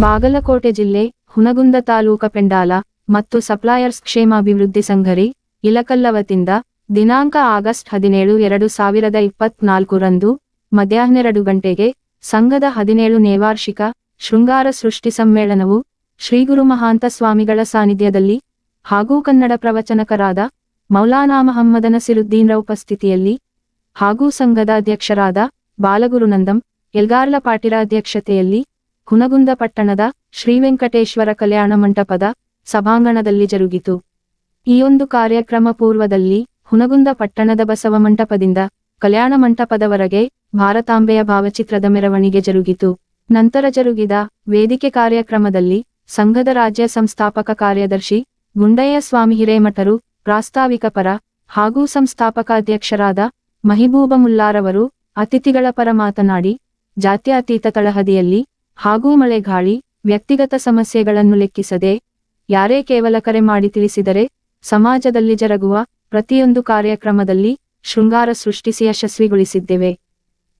ಬಾಗಲಕೋಟೆ ಜಿಲ್ಲೆ, ಹುನಗುಂದ ತಾಲೂಕ ಪೆಂಡಾಲ ಮತ್ತು ಸಪ್ಲಾಯರ್ಸ್ ಕ್ಷೇಮಾಭಿವೃದ್ಧಿ ಸಂಘರಿ ಇಲಕಲ್ಲ ವತಿಯಿಂದ ದಿನಾಂಕ ಆಗಸ್ಟ್ ಹದಿನೇಳು, ಎರಡು ಸಾವಿರದ ಇಪ್ಪತ್ನಾಲ್ಕರಂದು ಮಧ್ಯಾಹ್ನೆರಡು ಗಂಟೆಗೆ ಸಂಘದ ಹದಿನೇಳು ನೇವಾರ್ಷಿಕ ಶೃಂಗಾರ ಸೃಷ್ಟಿ ಸಮ್ಮೇಳನವು ಶ್ರೀಗುರು ಮಹಾಂತ ಸ್ವಾಮಿಗಳ ಸಾನ್ನಿಧ್ಯದಲ್ಲಿ ಹಾಗೂ ಕನ್ನಡ ಪ್ರವಚನಕರಾದ ಮೌಲಾನಾ ಮಹಮ್ಮದ ನಸಿರುದ್ದೀನ್ರ ಉಪಸ್ಥಿತಿಯಲ್ಲಿ ಹಾಗೂ ಸಂಘದ ಅಧ್ಯಕ್ಷರಾದ ಬಾಲಗುರುನಂದಂ, ಎಲ್ಗಾರ್ಲ ಪಾಟೀರ ಅಧ್ಯಕ್ಷತೆಯಲ್ಲಿ ಹುನಗುಂದ ಪಟ್ಟಣದ ಶ್ರೀವೆಂಕಟೇಶ್ವರ ಕಲ್ಯಾಣ ಮಂಟಪದ ಸಭಾಂಗಣದಲ್ಲಿ ಜರುಗಿತು. ಈ ಒಂದು ಕಾರ್ಯಕ್ರಮ ಪೂರ್ವದಲ್ಲಿ ಹುನಗುಂದ ಪಟ್ಟಣದ ಬಸವ ಮಂಟಪದಿಂದ ಕಲ್ಯಾಣ ಮಂಟಪದವರೆಗೆ ಭಾರತಾಂಬೆಯ ಭಾವಚಿತ್ರದ ಮೆರವಣಿಗೆ ಜರುಗಿತು. ನಂತರ ಜರುಗಿದ ವೇದಿಕೆ ಕಾರ್ಯಕ್ರಮದಲ್ಲಿ ಸಂಘದ ರಾಜ್ಯ ಸಂಸ್ಥಾಪಕ ಕಾರ್ಯದರ್ಶಿ ಗುಂಡಯ್ಯ ಸ್ವಾಮಿ ಹಿರೇಮಠರು, ಪ್ರಾಸ್ತಾವಿಕ ಪರ ಹಾಗೂ ಸಂಸ್ಥಾಪಕ ಅಧ್ಯಕ್ಷರಾದ ಮಹಿಬೂಬ ಮುಲ್ಲಾರವರು ಅತಿಥಿಗಳ ಪರ ಮಾತನಾಡಿ, ಜಾತ್ಯಾತೀತ ತಳಹದಿಯಲ್ಲಿ ಹಾಗೂ ಮಳೆಗಾಳಿ ವ್ಯಕ್ತಿಗತ ಸಮಸ್ಯೆಗಳನ್ನು ಲೆಕ್ಕಿಸದೆ, ಯಾರೇ ಕೇವಲ ಕರೆ ಮಾಡಿ ತಿಳಿಸಿದರೆ, ಸಮಾಜದಲ್ಲಿ ಜರುಗುವ ಪ್ರತಿಯೊಂದು ಕಾರ್ಯಕ್ರಮದಲ್ಲಿ ಶೃಂಗಾರ ಸೃಷ್ಟಿಸಿ ಯಶಸ್ವಿಗೊಳಿಸಿದ್ದೇವೆ.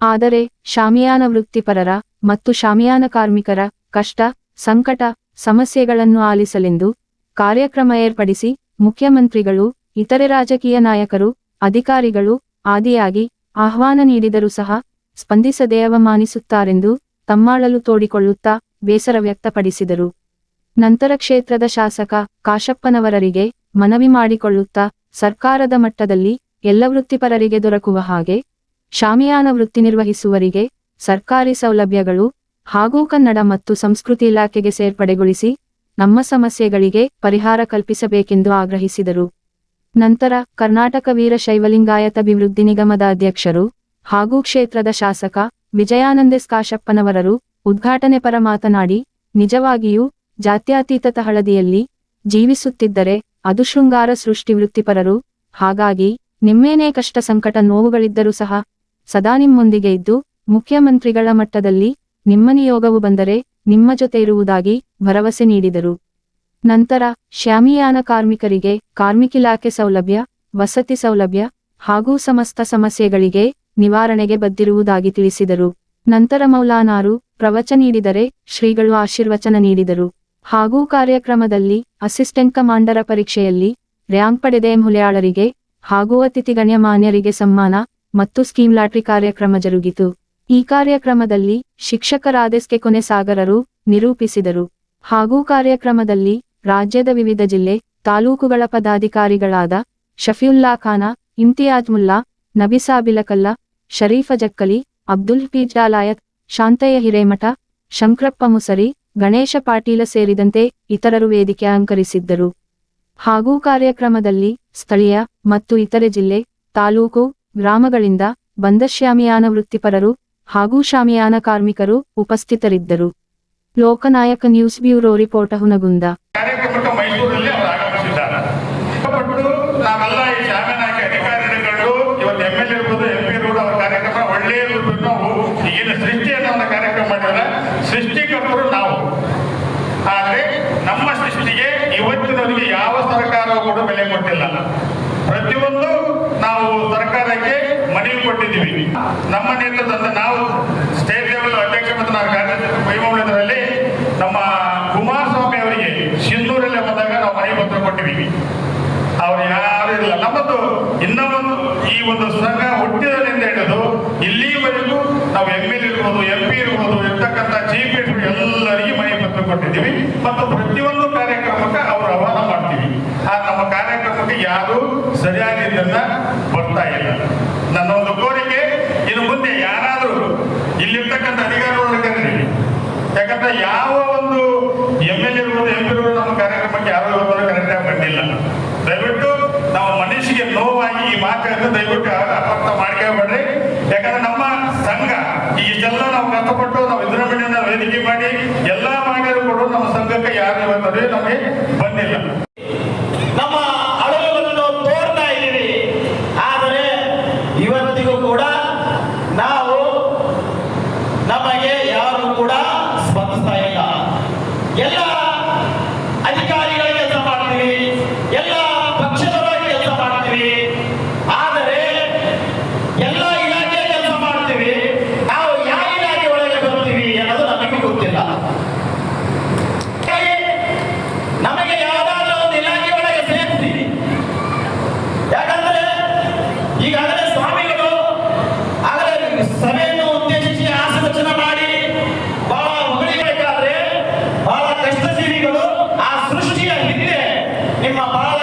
ಆದರೆ, ಶಾಮಿಯಾನ ವೃತ್ತಿಪರರ ಮತ್ತು ಶಾಮಿಯಾನ ಕಾರ್ಮಿಕರ ಕಷ್ಟ, ಸಂಕಟ, ಸಮಸ್ಯೆಗಳನ್ನು ಆಲಿಸಲೆಂದು ಕಾರ್ಯಕ್ರಮ ಏರ್ಪಡಿಸಿ ಮುಖ್ಯಮಂತ್ರಿಗಳು, ಇತರೆ ರಾಜಕೀಯ ನಾಯಕರು, ಅಧಿಕಾರಿಗಳು ಆದಿಯಾಗಿ ಆಹ್ವಾನ ನೀಡಿದರೂ ಸಹ ಸ್ಪಂದಿಸದೆ ಅವಮಾನಿಸುತ್ತಾರೆಂದು ತಮ್ಮಾಳಲು ತೋಡಿಕೊಳ್ಳುತ್ತಾ ಬೇಸರ ವ್ಯಕ್ತಪಡಿಸಿದರು. ನಂತರ ಕ್ಷೇತ್ರದ ಶಾಸಕ ಕಾಶಪ್ಪನವರರಿಗೆ ಮನವಿ ಮಾಡಿಕೊಳ್ಳುತ್ತಾ ಸರ್ಕಾರದ ಮಟ್ಟದಲ್ಲಿ ಎಲ್ಲ ವೃತ್ತಿಪರರಿಗೆ ದೊರಕುವ ಹಾಗೆ ಶಾಮಿಯಾನ ವೃತ್ತಿ ನಿರ್ವಹಿಸುವರಿಗೆ ಸರ್ಕಾರಿ ಸೌಲಭ್ಯಗಳು ಹಾಗೂ ಕನ್ನಡ ಮತ್ತು ಸಂಸ್ಕೃತಿ ಇಲಾಖೆಗೆ ಸೇರ್ಪಡೆಗೊಳಿಸಿ ನಮ್ಮ ಸಮಸ್ಯೆಗಳಿಗೆ ಪರಿಹಾರ ಕಲ್ಪಿಸಬೇಕೆಂದು ಆಗ್ರಹಿಸಿದರು. ನಂತರ ಕರ್ನಾಟಕ ವೀರಶೈವಲಿಂಗಾಯತ ಅಭಿವೃದ್ಧಿ ನಿಗಮದ ಅಧ್ಯಕ್ಷರು ಹಾಗೂ ಕ್ಷೇತ್ರದ ಶಾಸಕ ವಿಜಯಾನಂದೆಸ್ ಕಾಶಪ್ಪನವರರು ಉದ್ಘಾಟನೆ ಪರ ಮಾತನಾಡಿ, ನಿಜವಾಗಿಯೂ ಜಾತ್ಯಾತೀತತ ಹಳದಿಯಲ್ಲಿ ಜೀವಿಸುತ್ತಿದ್ದರೆ ಅದು ಶೃಂಗಾರ ಸೃಷ್ಟಿ ವೃತ್ತಿಪರರು. ಹಾಗಾಗಿ ನಿಮ್ಮೇನೇ ಕಷ್ಟ ಸಂಕಟ ನೋವುಗಳಿದ್ದರೂ ಸಹ ಸದಾ ನಿಮ್ಮೊಂದಿಗೆ ಇದ್ದು ಮುಖ್ಯಮಂತ್ರಿಗಳ ಮಟ್ಟದಲ್ಲಿ ನಿಮ್ಮ ನಿಯೋಗವು ಬಂದರೆ ನಿಮ್ಮ ಜೊತೆ ಇರುವುದಾಗಿ ಭರವಸೆ ನೀಡಿದರು. ನಂತರ ಶ್ಯಾಮಿಯಾನ ಕಾರ್ಮಿಕರಿಗೆ ಕಾರ್ಮಿಕಿಲಾಖೆ ಸೌಲಭ್ಯ, ವಸತಿ ಸೌಲಭ್ಯ ಹಾಗೂ ಸಮಸ್ತ ಸಮಸ್ಯೆಗಳಿಗೆ ನಿವಾರಣೆಗೆ ಬದ್ದಿರುವುದಾಗಿ ತಿಳಿಸಿದರು. ನಂತರ ಮೌಲಾನಾರು ಪ್ರವಚನ ನೀಡಿದರೆ ಶ್ರೀಗಳು ಆಶೀರ್ವಚನ ನೀಡಿದರು. ಹಾಗೂ ಕಾರ್ಯಕ್ರಮದಲ್ಲಿ ಅಸಿಸ್ಟೆಂಟ್ ಕಮಾಂಡರ ಪರೀಕ್ಷೆಯಲ್ಲಿ ರ್ಯಾಂಕ್ ಪಡೆದ ಹುಲಿಯಾಳರಿಗೆ ಹಾಗೂ ಅತಿಥಿ ಗಣ್ಯಮಾನ್ಯರಿಗೆ ಸಮ್ಮಾನ ಮತ್ತು ಸ್ಕೀಮ್ ಲಾಟ್ರಿ ಕಾರ್ಯಕ್ರಮ ಜರುಗಿತು. ಈ ಕಾರ್ಯಕ್ರಮದಲ್ಲಿ ಶಿಕ್ಷಕರಾದ ಎಸ್ಕೆ ಕೊನೆ ಕೊನೆಸಾಗರರು ನಿರೂಪಿಸಿದರು. ಹಾಗೂ ಕಾರ್ಯಕ್ರಮದಲ್ಲಿ ರಾಜ್ಯದ ವಿವಿಧ ಜಿಲ್ಲೆ ತಾಲೂಕುಗಳ ಪದಾಧಿಕಾರಿಗಳಾದ ಶಫಿಯುಲ್ಲಾ ಖಾನ, ಇಮ್ತಿಯಾಜ್ ಮುಲ್ಲಾ ನಬಿಸಾಬಿಲಕಲ್ಲ ಶರೀಫ ಜಕ್ಕಲಿ, ಅಬ್ದುಲ್ ಪೀಜಾಲಾಯತ್ ಶಾಂತಯ್ಯ ಹಿರೇಮಠ, ಶಂಕ್ರಪ್ಪ ಮುಸರಿ, ಗಣೇಶ ಪಾಟೀಲ ಸೇರಿದಂತೆ ಇತರರು ವೇದಿಕೆ ಅಲಂಕರಿಸಿದ್ದರು ಹಾಗೂ ಕಾರ್ಯಕ್ರಮದಲ್ಲಿ ಸ್ಥಳೀಯ ಮತ್ತು ಇತರೆ ಜಿಲ್ಲೆ, ತಾಲೂಕು, ಗ್ರಾಮಗಳಿಂದ ಬಂದ ಶ್ಯಾಮಿಯಾನ ವೃತ್ತಿಪರರು ಹಾಗೂ ಶಾಮಿಯಾನ ಕಾರ್ಮಿಕರು ಉಪಸ್ಥಿತರಿದ್ದರು. Lokanayaka news bureau report Hungund ಕಾರ್ಯಕ್ರಮಕ್ಕೆ ಮೈಸೂರಲ್ಲಿ ಅವರು ಆಗಮಿಸಿದ್ದಾರೆ ಕಷ್ಟಪಟ್ಟು ನಾವೆಲ್ಲ ಈ ಶಾಮಿಯಾನ ಹಾಕಿ ಅಧಿಕಾರಿಗಳು ಇವತ್ತು ಎಂ ಎಲ್ ಇರ್ಬೋದು ಎಂ ಪಿ ಇರ್ಬೋದು ಅವರ ಕಾರ್ಯಕ್ರಮ ಒಳ್ಳೆಯ ರೂಪದಲ್ಲಿ ನಾವು ಈಗಿನ ಸೃಷ್ಟಿಯನ್ನು ಅವರ ಕಾರ್ಯಕ್ರಮ ಮಾಡಿದ್ರೆ ಸೃಷ್ಟಿಕರ್ತರು ನಾವು ಆದರೆ ನಮ್ಮ ಸೃಷ್ಟಿಗೆ ಇವತ್ತಿನವರೆಗೆ ಯಾವ ಸರ್ಕಾರವೂ ಕೂಡ ಬೆಲೆ ಕೊಟ್ಟಿಲ್ಲ ಪ್ರತಿಯೊಂದು ನಾವು ಸರ್ಕಾರಕ್ಕೆ ಮನವಿ ಕೊಟ್ಟಿದ್ದೀವಿ ನಮ್ಮ ನೇತೃತ್ವದ ನಾವು ಸ್ಟೇಟ್ ಲೆವೆಲ್ ಅಧ್ಯಕ್ಷ ಮತ್ತು ನಾವು ವೈಭವದಲ್ಲಿ ನಮ್ಮ ಕುಮಾರಸ್ವಾಮಿ ಅವರಿಗೆ ಸಿಂಧೂರಲ್ಲಿ ಬಂದಾಗ ನಾವು ಮನೆ ಪತ್ರ ಕೊಟ್ಟಿವಿ ಅವ್ರು ಯಾರು ಇಲ್ಲ ನಮ್ಮದು ಇನ್ನೊಂದು ಈ ಒಂದು ಸಂಘ ಹುಟ್ಟಿದಲ್ಲಿಂದ ಹಿಡಿದು ಇಲ್ಲಿವರೆಗೂ ನಾವು ಎಂ ಎಲ್ ಇರ್ಬೋದು ಎಂ ಪಿ ಇರ್ಬೋದು, ಇರ್ತಕ್ಕಂಥ ಚೀಫ್ ಎಲ್ಲರಿಗೂ ಮನೆ ಪತ್ರ ಕೊಟ್ಟಿದ್ದೀವಿ. ಮತ್ತು ಪ್ರತಿಯೊಂದು ಕಾರ್ಯಕ್ರಮಕ್ಕೆ ಅವರು ಆಹ್ವಾನ ಮಾಡ್ತೀವಿ. ಆ ನಮ್ಮ ಕಾರ್ಯಕ್ರಮಕ್ಕೆ ಯಾರು ಸರಿಯಾಗಿದ್ದನ್ನ ಬರ್ತಾ ಇಲ್ಲ. ನನ್ನ ಒಂದು ಇನ್ನು ಮುಂದೆ ಯಾರಾದರೂ ಇಲ್ಲಿರ್ತಕ್ಕಂಥ ಅಧಿಕಾರಿಗಳು ಕರೀರಿ. ಯಾಕಂದ್ರೆ ಯಾವ ಒಂದು M L A M P ನಮ್ಮ ಕಾರ್ಯಕ್ರಮಕ್ಕೆ ಯಾರು ಇವತ್ತು ಕರೆಕ್ಟಾಗಿ ಬಂದಿಲ್ಲ. ದಯವಿಟ್ಟು ನಾವು ಮನುಷ್ಯಗೆ ನೋವಾಗಿ ಈ ಮಾತನ್ನು ದಯವಿಟ್ಟು ಅಪಾರ್ಥ ಮಾಡ್ಕೊಬೇಡ್ರಿ. ಯಾಕಂದ್ರೆ ನಮ್ಮ ಸಂಘ ಈ ಇಷ್ಟೆಲ್ಲ ನಾವು ಕಷ್ಟಪಟ್ಟು ನಾವು ವಿಜೃಂಭಣೆಯಿಂದ ವೇದಿಕೆ ಮಾಡಿ ಎಲ್ಲಾ ಮಾಡಿದ್ರು ಕೂಡ ನಮ್ಮ ಸಂಘಕ್ಕೆ ಯಾರು ಇವತ್ತು ನಮಗೆ ಬಂದಿಲ್ಲ ನಮ್ಮ ಅಳಲನ್ನು ತೋರ್ತಾ ಇದ್ದೀವಿ ಆದರೆ ಇವತ್ತಿಗೂ ಕೂಡ ನಾವು ನಮಗೆ ಯಾರು ಕೂಡ ಸ್ಪಂದಿಸ್ತಾ ಇಲ್ಲ ಎಲ್ಲ ಅಧಿಕಾರಿಗಳ en uma palabra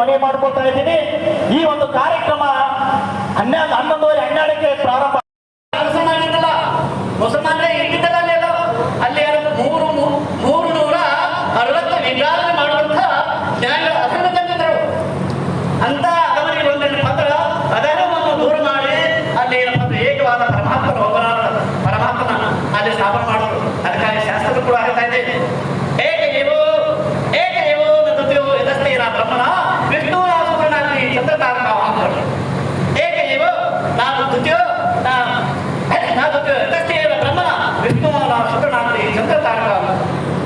ಮನವಿ ಮಾಡ್ಕೊಳ್ತಾ ಇದ್ದೀನಿ. ಈ ಒಂದು ಕಾರ್ಯಕ್ರಮ ಹನ್ನೆರಡು, ಹನ್ನೊಂದುವರೆ, ಹನ್ನೆರಡಕ್ಕೆ ಪ್ರಾರಂಭ ಅದನ್ನು ಅಂತ ಅದೆಲ್ಲವನ್ನು ದೂರ ಮಾಡಿ, ಅಲ್ಲಿ ಏಕವಾದ ಪರಮಾತ್ಮನ ಪರಮಾತ್ಮನ ಅಲ್ಲಿ ಸ್ಥಾಪನೆ ಮಾಡೋರು. ಅದಕ್ಕಾಗಿ ಶಾಸ್ತ್ರ ಕೂಡ ಹೇಳ್ತಾ ಇದೆ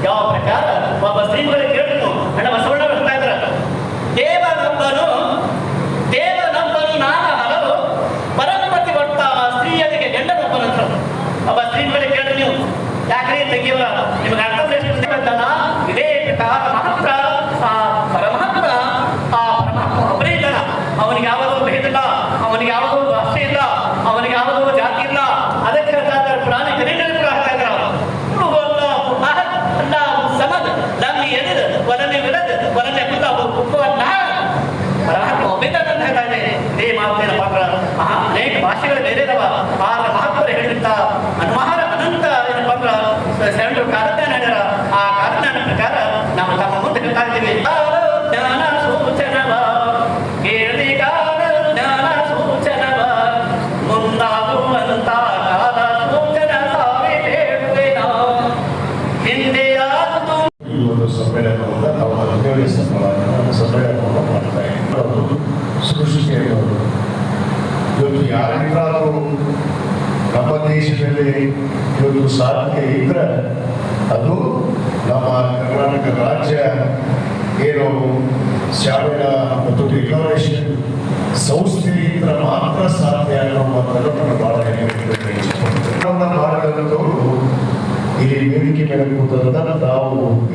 ಯಾವ ಪ್ರಕಾರ ಒಬ್ಬ ಶ್ರೀಗಳಿಗೆ ಕೇಳಿದ್ರು ಅಣ್ಣ ಬಸವಣ್ಣ ಹೇಳ್ತಾ ಇದ್ರ ದೇವ ನಂಬನು ದೇವ ನಂಬನು ನಾನ ಹಲವು ಪರಮಪತಿ ಒಟ್ಟ ಸ್ತ್ರೀಯರಿಗೆ ಗಂಡ ನಂಬನಂತ ಒಬ್ಬ ಸ್ತ್ರೀಗಳಿಗೆ ಕೇಳಿದ್ರು ನೀವು. ಯಾಕ್ರಿ ತೆಗಿಯಲ್ಲ ನಿಮ್ಗೆ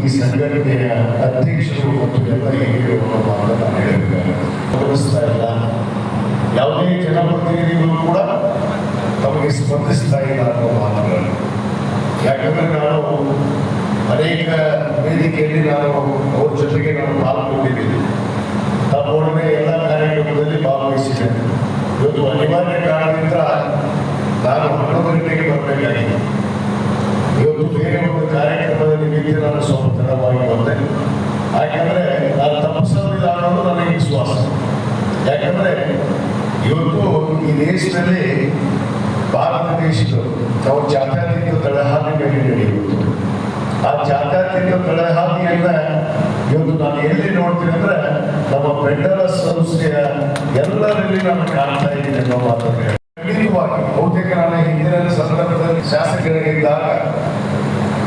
ಈ ಸಂಘಟನೆಯ ಅಧ್ಯಕ್ಷರು ಮತ್ತು ಎಲ್ಲ ಹಿರಿಯರು ಮಾತನ್ನು ನಾನು ಹೇಳಬೇಕಾಗುತ್ತೆ ಗಮನಿಸ್ತಾ ಇಲ್ಲ ಯಾವುದೇ ಜನಪ್ರತಿನಿಧಿಗಳು ಕೂಡ ತಮಗೆ ಸ್ಪಂದಿಸ್ತಾ ಇಲ್ಲ ಅನ್ನೋ ಮಾತುಗಳು ಯಾಕಂದ್ರೆ ನಾನು ಅನೇಕ ವೇದಿಕೆಯಲ್ಲಿ ನಾನು ಅವ್ರ ಜೊತೆಗೆ ನಾನು ಪಾಲ್ಗೊಂಡಿದ್ದೀನಿ. ತಮ್ಮೊಡನೆ ಎಲ್ಲ ಕಾರ್ಯಕ್ರಮದಲ್ಲಿ ಭಾಗವಹಿಸಿದ್ದೇನೆ. ಇವತ್ತು ಅನಿವಾರ್ಯ ಕಾರಣದಿಂದ ನಾನು ಹನ್ನೊಂದು ಗಂಟೆಗೆ ಬರಬೇಕಾಗಿದೆ. ಇವತ್ತು ಬೇರೆ ಒಂದು ಕಾರ್ಯಕ್ರಮದಲ್ಲಿ ನಾನು ಸ್ವಲ್ಪ ತಡವಾಗಿ ಬಂದೆ ಯಾಕಂದ್ರೆ ನಾನು ತಪ್ಪಿಸೋದಿಲ್ಲ ಅನ್ನೋದು ನನಗೆ ವಿಶ್ವಾಸ ಯಾಕಂದ್ರೆ ಇವತ್ತು ಈ ದೇಶದಲ್ಲಿ ಭಾರತ ದೇಶದವರು ನಾವು ಜಾತ್ಯಾತೀತ ತಳಹಾದಿ ಮೇಲೆ ನಡೆಯುವುದು ಆ ಜಾತ್ಯತೀತ ತಳಹಾದಿಯನ್ನ ಇವತ್ತು ನಾನು ಎಲ್ಲಿ ನೋಡ್ತೀನಿ ಅಂದ್ರೆ ನಮ್ಮ ಬೆಂಡಲ ಸಂಸ್ಥೆಯ ಎಲ್ಲರಲ್ಲಿ ನಾನು ಕಾಣ್ತಾ ಇದ್ದೀನಿ ಅನ್ನೋ ಮಾತನ್ನು. ಖಂಡಿತವಾಗಿ, ಬಹುತೇಕ ನಾನು ಹಿಂದಿನ ಸಂದರ್ಭದಲ್ಲಿ ಶಾಸಕರಾಗಿದ್ದಾಗ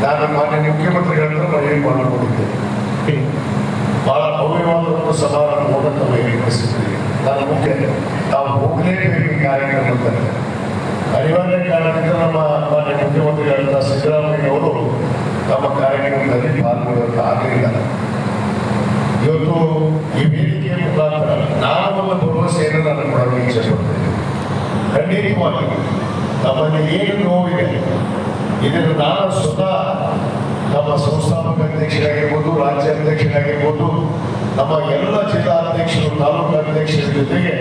ನಾನು ಮಾನ್ಯ ಮುಖ್ಯಮಂತ್ರಿಗಳನ್ನ ಮನವಿ ಮಾಡಿಕೊಂಡಿದ್ದೇನೆ ಬಹಳ ಭವ್ಯವಾದ ಒಂದು ಸಮಾರಂಭವನ್ನು ನಾವು ಏರ್ಪಡಿಸಿದ್ದೀವಿ ನಾನು ಮುಖ್ಯ ನಾವು ಹೋಗಲೇಬೇಕು ಈ ಕಾರ್ಯಕ್ರಮಕ್ಕೆ ಅನಿವಾರ್ಯ ಕಾರಣದಿಂದ ನಮ್ಮ ಮಾನ್ಯ ಮುಖ್ಯಮಂತ್ರಿಗಳಾದ ತಮ್ಮ ನಮ್ಮ ಕಾರ್ಯಕ್ರಮದಲ್ಲಿ ಪಾಲ್ಗೊಳ್ಳೋಕೆ ಆಗಲಿಲ್ಲ. ಇವತ್ತು ಈ ವೇದಿಕೆಯ ಮುಖಾಂತರ ನಾನು ಒಂದು ಭರವಸೆಯನ್ನು ನಾನು ಕೊಡಲು ಇಚ್ಛೆ ಪಡ್ತೇನೆ ಖಂಡಿತವಾಗಿ ನಮ್ಮಲ್ಲಿ ಏನು ನೋವಿದೆ, ಇದನ್ನು ನಾನು ಸ್ವತಃ ನಮ್ಮ ಸಂಸ್ಥಾಪಕ ಅಧ್ಯಕ್ಷರಾಗಿರ್ಬೋದು, ರಾಜ್ಯ ಅಧ್ಯಕ್ಷರಾಗಿರ್ಬೋದು, ನಮ್ಮ ಎಲ್ಲ ಜಿಲ್ಲಾ ತಾಲೂಕು ಅಧ್ಯಕ್ಷರ ಜೊತೆಗೆ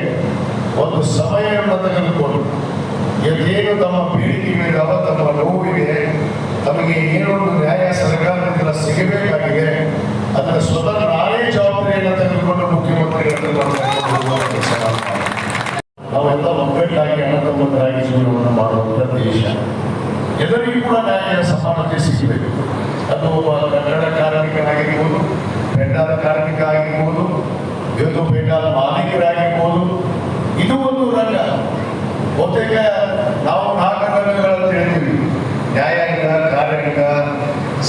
ಒಂದು ಸಮಯವನ್ನು ತೆಗೆದುಕೊಂಡು ಎಲ್ಲೇನು ತಮ್ಮ ಬೇಡಿಕೆಗಳಿದಾವ ತಮ್ಮ ನೋವಿಗೆ ತಮಗೆ ಏನೋ ಒಂದು ನ್ಯಾಯ ಸರ್ಕಾರದಿಂದ ಸಿಗಬೇಕಾಗಿದೆ, ಅದರ ಸ್ವತಃ ನಾವೇ ಜವಾಬ್ದಾರಿಯನ್ನು ತೆಗೆದುಕೊಂಡು ಮುಖ್ಯಮಂತ್ರಿಗಳನ್ನು ನಾವೆಲ್ಲ ಒಗ್ಗಟ್ಟಾಗಿ ಅಣ್ಣ ತಮ್ಮಂದರಾಗಿ ಜೀವನವನ್ನು ಮಾಡುವಂಥ ದೇಶ. ಎಲ್ಲರಿಗೂ ಕೂಡ ನ್ಯಾಯ ಸಮಾನತೆ ಸಿಗಬೇಕು. ಅದು ಕನ್ನಡ ಕಾರ್ಮಿಕನಾಗಿರ್ಬೋದು, ಬೆಂಡಾದ ಕಾರ್ಮಿಕ ಆಗಿರ್ಬೋದು ಇವತ್ತು ಬೇಕಾದ ಮಾಲೀಕರಾಗಿರ್ಬೋದು ಇದು ಒಂದು ರಂಗ. ಬಹುತೇಕ ನಾವು ನಾಲ್ಕು ರಂಗಗಳನ್ನು ಹೇಳ್ತೀವಿ. ನ್ಯಾಯಾಂಗ ಕಾರ್ಯಾಂಗ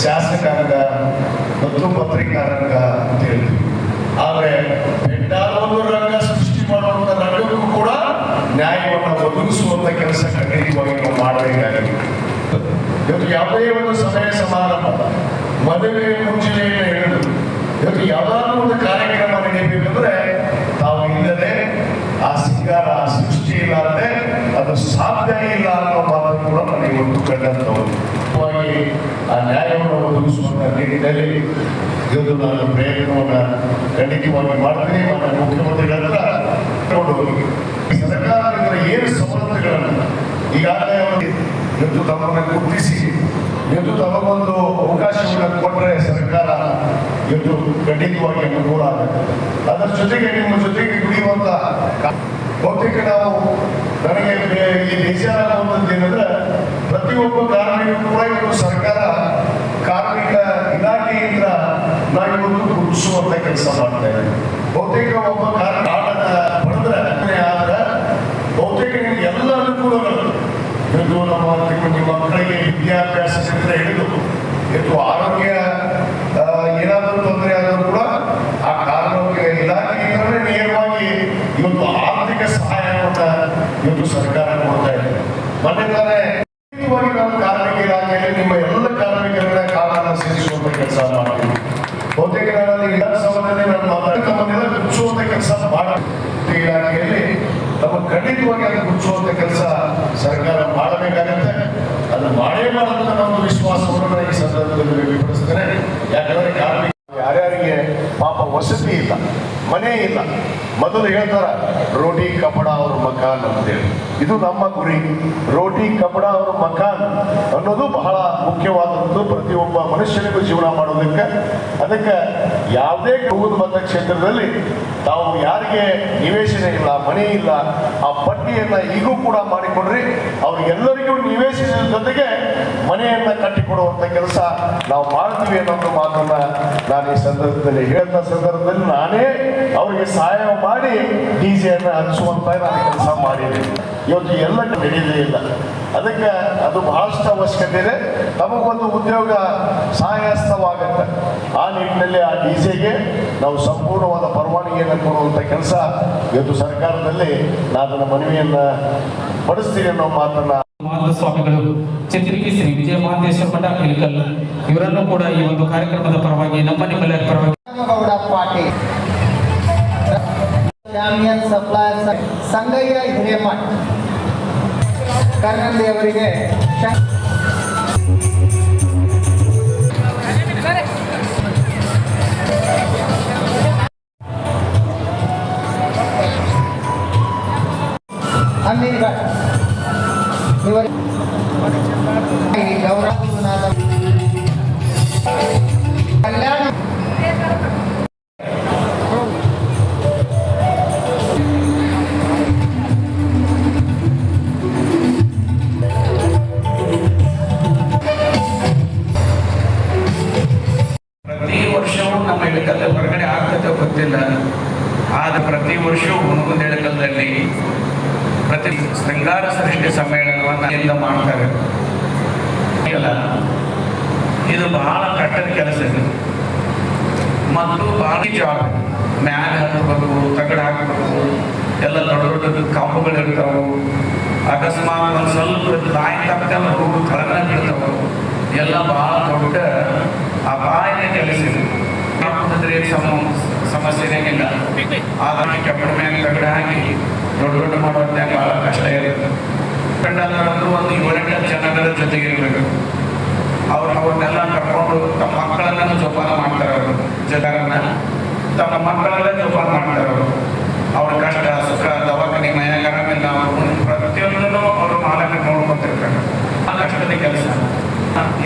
ಶಾಸಕಾಂಗ ಮತ್ತು ಪತ್ರಿಕಾರಂಗ ಅಂತ ಹೇಳ್ತೀವಿ. ಆದರೆ ಪೆಂಡಾದ ಒಂದು ರಂಗ ಸೃಷ್ಟಿ ಮಾಡುವಂಥ ರಂಗಕ್ಕೂ ಕೂಡ ನ್ಯಾಯವನ್ನು ಒದಗಿಸುವಂತ ಕೆಲಸ ಖಂಡಿತವಾಗಿ ನಾವು ಮಾಡಬೇಕಾಗಿದೆ ಇವತ್ತು ಯಾವುದೇ ಒಂದು ಸಮಯ ಸಮಾರಂಭ, ಮದುವೆ ಮುಂಚೆನೆಯಿಂದ ಹಿಡಿದು ಇವತ್ತು ಯಾವ್ದಾದ್ರು ಒಂದು ಕಾರ್ಯಕ್ರಮ ನಡೀಬೇಕಂದ್ರೆ ತಾವು ಇಲ್ಲದೆ ಆ ಸಿಂಗಾರ, ಆ ಸೃಷ್ಟಿ ಇಲ್ಲಾರದೆ ಅದು ಸಾಧ್ಯ ಇಲ್ಲ ಅನ್ನೋ ಮಾತನ್ನು ಕೂಡ ನನಗೆ ಒಂದು ಕಂಡಂತವರು ಆ ನ್ಯಾಯವನ್ನು ಒದಗಿಸಿ ಒದಗಿಸುವಂತ ನಿಟ್ಟಿನಲ್ಲಿ ಇವತ್ತು ನಾನು ಪ್ರಯತ್ನವನ್ನು ಖಂಡಿತವಾಗಿ ಮಾಡ್ತೀನಿ. ಮತ್ತು ಮುಖ್ಯಮಂತ್ರಿಗಳ ಹತ್ರ ತಗೊಂಡು ಹೋಗಿ ಸರ್ಕಾರದಿಂದ ಏನು ಸವಲತ್ತುಗಳನ್ನು ಈಗಾಗಲೇ ಇವತ್ತು ತಮ್ಮನ್ನು ಗುರುತಿಸಿ ಇವತ್ತು ತಮಗೊಂದು ಅವಕಾಶವನ್ನು ಕೊಟ್ಟರೆ ಸರ್ಕಾರ ಇದು ಖಂಡಿತವಾಗಿ ಅನುಕೂಲ ಆಗುತ್ತೆ. ಅದರ ಜೊತೆಗೆ ನಿಮ್ಮ ಜೊತೆಗೆ ದುಡಿಯುವಂತ ಕಾ- ಬಹುತೇಕ ನಾವು ನನಗೆ ಈ ಬೇಜಾರಾಗುವಂಥದ್ದು ಏನಂದ್ರೆ ಪ್ರತಿಯೊಬ್ಬ ಕಾರ್ಮಿಕರು ಕೂಡ ಇವತ್ತು ಸರ್ಕಾರ ಕಾರ್ಮಿಕ ಇಲಾಖೆಯಿಂದ ನಾವಿವತ್ತು ಗುರುತಿಸುವಂತ ಕೆಲಸ ಮಾಡ್ತಾ ಇದ್ದೀವಿ ಬಹುತೇಕ ಒಬ್ಬ ಕಾರ್ಮಿಕ ಪಡೆದ್ರೆ ಆದ್ರೆ ಬಹುತೇಕ ನಿಮ್ಗೆ ಎಲ್ಲ ಅನುಕೂಲಗಳು ಇದು ನಮ್ಮ ನಿಮ್ಮ ನಿಮ್ಮ ಮಕ್ಕಳಿಗೆ ವಿದ್ಯಾಭ್ಯಾಸದಿಂದ ಹಿಡಿದು ಇದು ಆರೋಗ್ಯ ಆ, ಏನಾದರೂ ತೊಂದರೆ ಆದರೂ ಕೂಡ ಆ ಕಾರ್ಮಿಕ ಇಲಾಖೆಯಿಂದಲೇ ನೇರವಾಗಿ ಇವತ್ತು ಆರ್ಥಿಕ ಸಹಾಯವನ್ನು ಇವತ್ತು ಸರ್ಕಾರ ಕೊಡ್ತಾ ಇದೆ ಮೊನ್ನೆ ತಾನೇ ಖಂಡಿತವಾಗಿ ನಾವು ಕಾರ್ಮಿಕ ಇಲಾಖೆಯಲ್ಲಿ ನಿಮ್ಮ ಎಲ್ಲ ಕಾರ್ಮಿಕರನ್ನ ಕಾಲನ್ನ ಸೇರಿಸುವಂತ ಕೆಲಸ ಮಾಡ್ತೀವಿ ಬಹುತೇಕ ನಾನು ವಿಧಾನಸೌಧದಲ್ಲಿ ನಾನು ಮಾತಾಡಿ ತಮ್ಮನ್ನೆಲ್ಲ ಗುರುತಿಸುವಂತ ಕೆಲಸ ಮಾಡಿ ಇಲಾಖೆಯಲ್ಲಿ ನಮ್ಮ ಖಂಡಿತವಾಗಿ ಅದು ಗುರುತಿಸುವಂತ ಕೆಲಸ ಸರ್ಕಾರ ಮಾಡಬೇಕಾಗತ್ತೆ ಅದು ಮಾಡೇ ಮಾಡುವಂತ ನಮ್ಮ ವಿಶ್ವಾಸವನ್ನು ನಾನು ಈ ಸಂದರ್ಭದಲ್ಲಿ ವ್ಯಕ್ತಪಡಿಸ್ತೇನೆ ಯಾಕಂದ್ರೆ ಕಾರ್ಮಿಕ ಯಾರ್ಯಾರಿಗೆ ಪಾಪ ವಸತಿ ಇಲ್ಲ ಮನೆ ಇಲ್ಲ. ಮೊದಲು ಹೇಳ್ತಾರ, ರೋಟಿ ಕಪಡ ಅವ್ರ ಮಕಾನ್ ಅಂತೇಳಿ. ಇದು ನಮ್ಮ ಗುರಿ. ರೋಟಿ ಕಪಡ ಅವ್ರ ಮಕಾನ್ ಅನ್ನೋದು ಬಹಳ ಮುಖ್ಯವಾದದ್ದು ಪ್ರತಿಯೊಬ್ಬ ಮನುಷ್ಯನಿಗೂ ಜೀವನ ಮಾಡೋದಕ್ಕೆ. ಅದಕ್ಕೆ ಯಾವುದೇ ಹೋಗುದು ಬಂದ ಕ್ಷೇತ್ರದಲ್ಲಿ ತಾವು ಯಾರಿಗೆ ನಿವೇಶನ ಇಲ್ಲ, ಮನೆ ಇಲ್ಲ, ಆ ಪಟ್ಟಿಯನ್ನ ಈಗೂ ಕೂಡ ಮಾಡಿಕೊಡ್ರಿ. ಅವ್ರಿಗೆಲ್ಲರಿಗೂ ನಿವೇಶನದ ಜೊತೆಗೆ ಮನೆಯನ್ನ ಕಟ್ಟಿಕೊಡುವಂತ ಕೆಲಸ ನಾವು ಮಾಡ್ತೀವಿ ಅನ್ನೋದು ಮಾತನ್ನ ನಾನು ಈ ಸಂದರ್ಭದಲ್ಲಿ ಹೇಳಿದ ಸಂದರ್ಭದಲ್ಲಿ ನಾನೇ ಅವರಿಗೆ ಸಹಾಯ ಮಾಡಿ ಡಿ ಜೆಯನ್ನು ಹಂಚುವಂತ ನಾನು ಕೆಲಸ ಮಾಡಿದ್ದೀನಿ ಇವತ್ತು ಎಲ್ಲ ನಡೆಯಲೇ ಇಲ್ಲ. ಅದಕ್ಕೆ ಅದು ಬಹಳಷ್ಟು ಅವಶ್ಯಕತೆ ಇದೆ. ನಮಗೊಂದು ಉದ್ಯೋಗ ಸಹಾಯಸ್ತವಾಗುತ್ತೆ ಆ ನಿಟ್ಟಿನಲ್ಲಿ ಆ ಡಿ ಸಿಗೆ ನಾವು ಸಂಪೂರ್ಣವಾದ ಪರವಾನಗಿಯನ್ನು ಕೊಡುವಂಥ ಕೆಲಸ ಇವತ್ತು ಸರ್ಕಾರದಲ್ಲಿ ನಾನು ನನ್ನ ಮನವಿಯನ್ನ ಪಡಿಸ್ತೀನಿ ಅನ್ನೋ ಮಾತನ್ನ ಸ್ವಾಮಿಗಳು ಚಂದ್ರಿಕೆ ಶ್ರೀ ವಿಜಯ ಮಹಾಂತೇಶ್ವರ ಮಠ ಇಳಕಲ್ ಇವರನ್ನು ಕೂಡ ಈ ಒಂದು ಕಾರ್ಯಕ್ರಮದ ಪರವಾಗಿ ನಮ್ಮ ನಿಮ್ಮೆಲ್ಲರ ಪರವಾಗಿ ಪಾಟೀಲ್. ಚಾಂಪಿಯನ್ ಸಪ್ಲೈಯರ್ಸ್ ಸಂಗಯ್ಯ ಹಿರೇಮಠ್ ಕರ್ನಂದಿ ಅವರಿಗೆ ಶ- ಅಮೀರ್ ಭಟ್ ಇವರಿಗೆ ಗೌರವ ಕಲ್ಯಾಣ ಶೃಂಗಾರ ಸೃಷ್ಟಿ ಸಮ್ಮೇಳನವನ್ನು ಮಾಡ್ತಾರೆ. ಇದು ಬಹಳ ಕಟ್ಟದ ಕೆಲಸ ಇದು. ಮತ್ತು ಬಾಡಿ ಜಾಬ್ ಮ್ಯಾಲ ಹತ್ತಬೇಕು ತಗಡ ಹಾಕಬೇಕು ಎಲ್ಲ ದೊಡ್ಡ ದೊಡ್ಡ ಕಂಬಗಳು ಇರ್ತಾವೆ ಅಕಸ್ಮಾತ್ ಒಂದು ಸ್ವಲ್ಪ ತಾಯಿ ತಪ್ಪಲ್ಲ ಹೋಗಿ ತಳಗ ಬೀಳ್ತಾವೆ ಎಲ್ಲ ಭಾಳ ದೊಡ್ಡ ಅಪಾಯದ ಕೆಲಸ ಇದು. ಸಂಬಂಧಿಸಿದೆ ಸಮಸ್ಯೆನೇ ಇಲ್ಲ ಆದ್ರೆ ಕಬ್ಬಣ ಮೇಲೆ ತಗಡ ಹಾಕಿ ದೊಡ್ಡ ದೊಡ್ಡ ಮಾಡುವಂತೆ ಭಾಳ ಕಷ್ಟ ಇರುತ್ತೆ. ಕಂಡಂದ್ರೆ ಒಂದು ಏಳೆಂಟು ಜನಗಳ ಜೊತೆಗೆ ಇರಬೇಕು. ಅವ್ರು ಅವ್ರನ್ನೆಲ್ಲ ಕರ್ಕೊಂಡು ತಮ್ಮ ಮಕ್ಕಳನ್ನ ಜೋಪಾನ ಮಾಡ್ತಾರೆ ಅವರು. ಜನರನ್ನ ತಮ್ಮ ಮಕ್ಕಳೆಲ್ಲ ಜೋಪಾನ ಮಾಡ್ತಾರೆ ಅವರು. ಅವ್ರ ಕಷ್ಟ, ಸುಖ, ದವಾಖಾನೆ ಮಯಾಗ ಆರಾಮಿಲ್ಲ ಅವರು. ಪ್ರತಿಯೊಂದನ್ನು ಅವರು ಮಾಲಕ ನೋಡ್ಕೊತಿರ್ತಾರೆ. ಆ ಕಷ್ಟದ ಕೆಲಸ.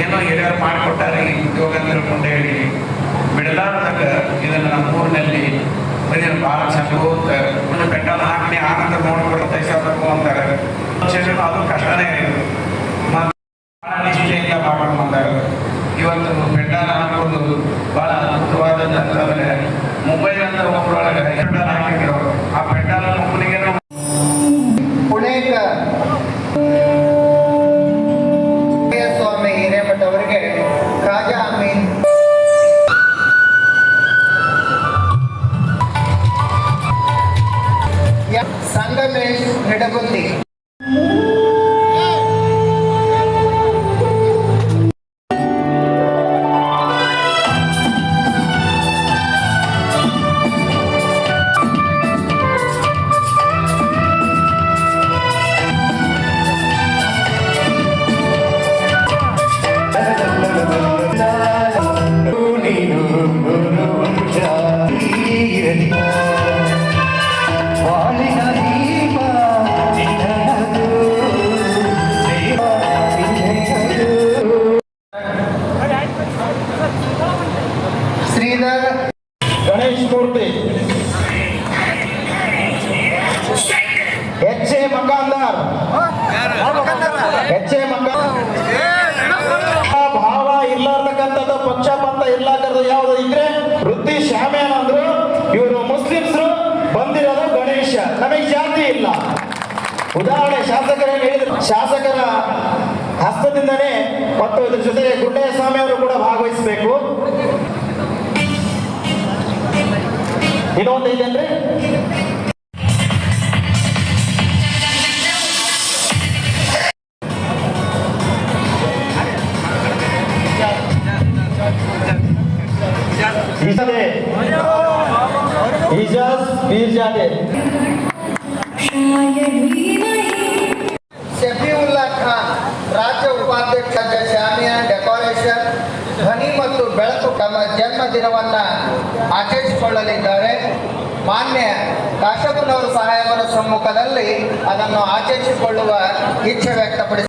ಏನೋ ಹಿರಿಯರು ಮಾಡಿಕೊಟ್ಟಾರೆ ಉದ್ಯೋಗ ನಿರ್ಕೊಂಡು ಹೇಳಿ ಬಿಡಲಾರ್ದಾಗ ಇದನ್ನ ನಮ್ಮ ಊರಿನಲ್ಲಿ ಇದನ್ನು ಭಾಳ ಚಂದ ಒಂದು ಪೆಟ್ರೋಲ್ ಹಾಕಿ ಆನಂದ ನೋಡ್ಕೊಂಡು ತೈಸಬೇಕು ಅಂತಾರೆ. ಅದು ಕಷ್ಟನೇ ಇದೆ. ಭಾಳ ನಿಷ್ಠೆಯಿಂದ ಮಾಡ್ಕೊಂಡು ಬಂದಾಗ ಇವತ್ತು ಪೆಂಡಾಲ ಹಾಕೊಂಡು ಬಹಳ ಬಂದಿರೋದು ಗಣೇಶ. ನಮಗೆ ಜಾತಿ ಇಲ್ಲ. ಉದಾಹರಣೆ, ಶಾಸಕರೇ ಹೇಳಿದ್ರು. ಶಾಸಕರ ಹಸ್ತದಿಂದನೇ ಮತ್ತು ಇದ್ರ ಜೊತೆಗೆ ಗುಂಡಯ್ಯ ಸ್ವಾಮಿ ಅವರು ಕೂಡ ಭಾಗವಹಿಸಬೇಕು. ಇನ್ನೊಂದು ಇದೆ ಅಂದ್ರೆ ಅದನ್ನು ಆಚರಿಸಿಕೊಳ್ಳುವ ಇಚ್ಛೆ ವ್ಯಕ್ತಪಡಿಸಿ